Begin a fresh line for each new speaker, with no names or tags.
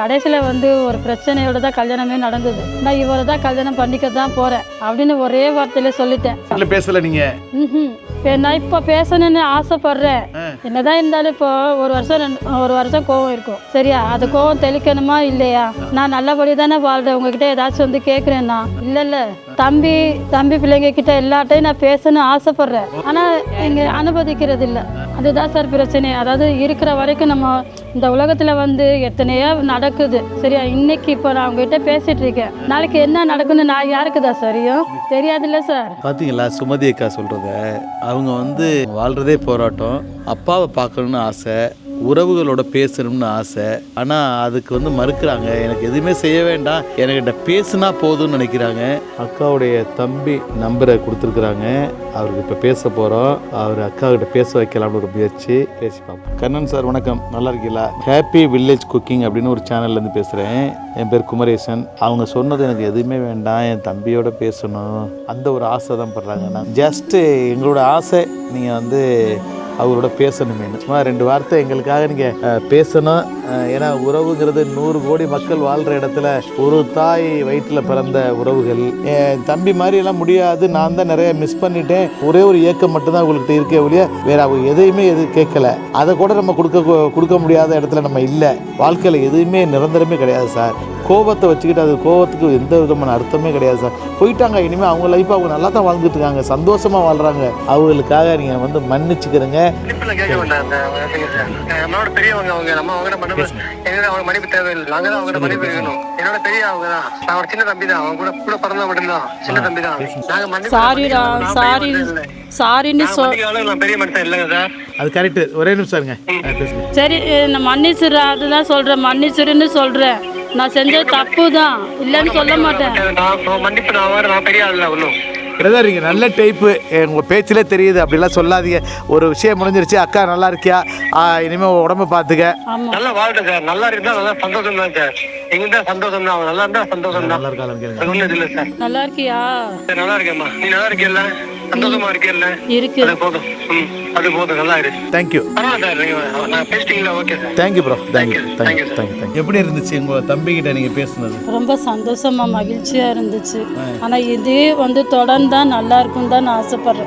கடைசியில் வந்து ஒரு பிரச்சனையோட தான் கல்யாணமே நடந்தது. நான் இவரை தான் கல்யாணம் பண்ணிக்க தான் போகிறேன் அப்படின்னு ஒரே வார்த்தையில சொல்லிட்டேன்.
இல்ல பேசல
நான் இப்போ பேசணும்னு ஆசைப்படுறேன். என்னதான் இருந்தாலும் இப்போ ஒரு வருஷம் ரெண்டு ஒரு வருஷம் கோவம் இருக்கும். சரியா? அது கோவம் தெளிக்கணுமா இல்லையா? நான் நல்லபடி தானே வாழ்றேன். உங்ககிட்ட ஏதாச்சும் வந்து கேட்குறேன்னா இல்லை இல்லை தம்பி தம்பி பிள்ளைங்க கிட்ட எல்லாட்டையும் நான் பேசணும்னு ஆசைப்படுறேன். ஆனால் இங்கே அனுமதிக்கிறது இல்லை அதுதான் சார் பிரச்சனை. அதாவது இருக்கிற வரைக்கும் நம்ம இந்த உலகத்தில் வந்து எத்தனையோ நடக்குது. சரியா? இன்னைக்கு இப்போ நான் உங்ககிட்ட பேசிட்டு இருக்கேன். நாளைக்கு என்ன நடக்குன்னு நான் யாருக்குதா சரியும் தெரியாதுல்ல சார்?
பார்த்தீங்களா சுமதி அக்கா சொல்கிறத அவங்க வந்து வாழ்கிறதே போராட்டம். அப்பாவை பார்க்கணுன்னு ஆசை. உறவுகளோட பேசணும்னு ஆசை. ஆனால் அதுக்கு வந்து மறுக்கிறாங்க. எனக்கு எதுவுமே செய்ய வேண்டாம். என்கிட்ட பேசுனா போதும்னு நினைக்கிறாங்க. அக்காவுடைய தம்பி நம்பரை கொடுத்துருக்குறாங்க. அவருக்கு இப்போ பேச போகிறோம் அவர் அக்கா கிட்ட பேச வைக்கலாம்னு ஒரு முயற்சி. பேசி பார்ப்போம். கண்ணன் சார் வணக்கம். நல்லா இருக்கீங்களா? ஹாப்பி வில்லேஜ் குக்கிங் அப்படின்னு ஒரு சேனல்லேருந்து பேசுகிறேன் என் பேர் குமரேசன். அவங்க சொன்னது எனக்கு எதுவுமே வேண்டாம். என் தம்பியோட பேசணும். அந்த ஒரு ஆசை தான் படுறாங்க. நான் ஜஸ்ட்டு எங்களோட ஆசை. நீங்கள் வந்து அவரோட பேசணுமேனு சும்மா ரெண்டு வார்த்தை எங்களுக்காக நீங்கள் பேசணும். ஏன்னா உறவுங்கிறது நூறு கோடி மக்கள் வாழ்கிற இடத்துல ஒரு தாய் வயிற்றில் பிறந்த உறவுகள். என் தம்பி மாதிரி எல்லாம் முடியாது. நான் தான் நிறைய மிஸ் பண்ணிட்டேன். ஒரே ஒரு ஏக்கம் மட்டும்தான் உங்கள்கிட்ட இருக்கே ஒழிய வேற அவங்க எதையுமே எது கேட்கல. அதை கூட நம்ம கொடுக்க கொடுக்க முடியாத இடத்துல நம்ம இல்லை. வாழ்க்கையில் எதுவுமே நிரந்தரமே கிடையாது சார். கோபத்தை வச்சுக்கிட்டு அது கோபத்துக்கு எந்த விதமான அர்த்தமே கிடையாது சார். போயிட்டாங்க இனிமேல் அவங்க லைஃப் அவங்க நல்லா தான் வாழ்ந்துட்டு இருக்காங்க. சந்தோஷமாக வாழ்கிறாங்க அவங்களுக்காக நீங்கள் வந்து மன்னிச்சுக்கிறங்க.
நம்மளோட பெரியவங்க அவங்க நம்ம அவங்க மன்னிப்பு எங்க அவங்க மன்னிப்பு தேவையில்லை. நாங்க தான் அவங்க மன்னிப்பு என்னோட பெரிய அவங்க தான். நான் ஒரு சின்ன தம்பி தான். அவங்க கூட கூட பிறந்த மட்டும்தான். சின்ன தம்பி தான். நாங்க மன்னிப்பு
சாரிடா
நான்
சாரி. சாரின்னு சொல்
பெரிய மனுஷன் இல்லைங்க சார்.
அது கரெக்டு ஒரே நிமிஷம்
சரி நான் மன்னிச்சிடுறேன். அதுதான் சொல்கிறேன் மன்னிச்சிருன்னு சொல்கிறேன் நான் செஞ்ச தப்பு தான் இல்லைன்னு சொல்ல மாட்டேன்.
நான் மன்னிப்பு நான் நான் பெரிய ஆள் ஒன்றும்
பிரதர் நீங்கள் நல்ல டைப்பு உங்கள் பேச்சிலே தெரியுது அப்படிலாம் சொல்லாதீங்க. ஒரு விஷயம் முடிஞ்சிருச்சு அக்கா நல்லா இருக்கியா? இனிமேல் உடம்ப பார்த்துக்க.
நல்லா வாழ்க்கை சார். நல்லா இருந்தா நல்லா சந்தோஷம் தான் சார் எங்க தான் சந்தோஷம் தான் நல்லா இருந்தா சந்தோஷம் தான்
நல்லா
சார்.
நல்லா இருக்கியா?
நல்லா இருக்கேம்மா. நீ நல்லா இருக்கியல்ல? சந்தோஷமா இருக்கியல்ல
இருக்கு.
அது போதும். ம் அது போதும். நல்லா இரு.
தேங்க்யூ
பரவாயில்ல சார் நீங்க நான் பேசிட்டீங்களா? Okay sir.
Thank you bro thank you
Thank you,
thank you
thank you,
thank you thank you எப்படி இருந்துச்சு உங்கள் தம்பிக்கிட்ட நீங்கள் பேசுனது?
ரொம்ப சந்தோஷமா மகிழ்ச்சியா இருந்துச்சு. ஆனா இதே வந்து தொடர்ந்தா நல்லா இருக்கும் தான் நான் ஆசைப்படுறேன்.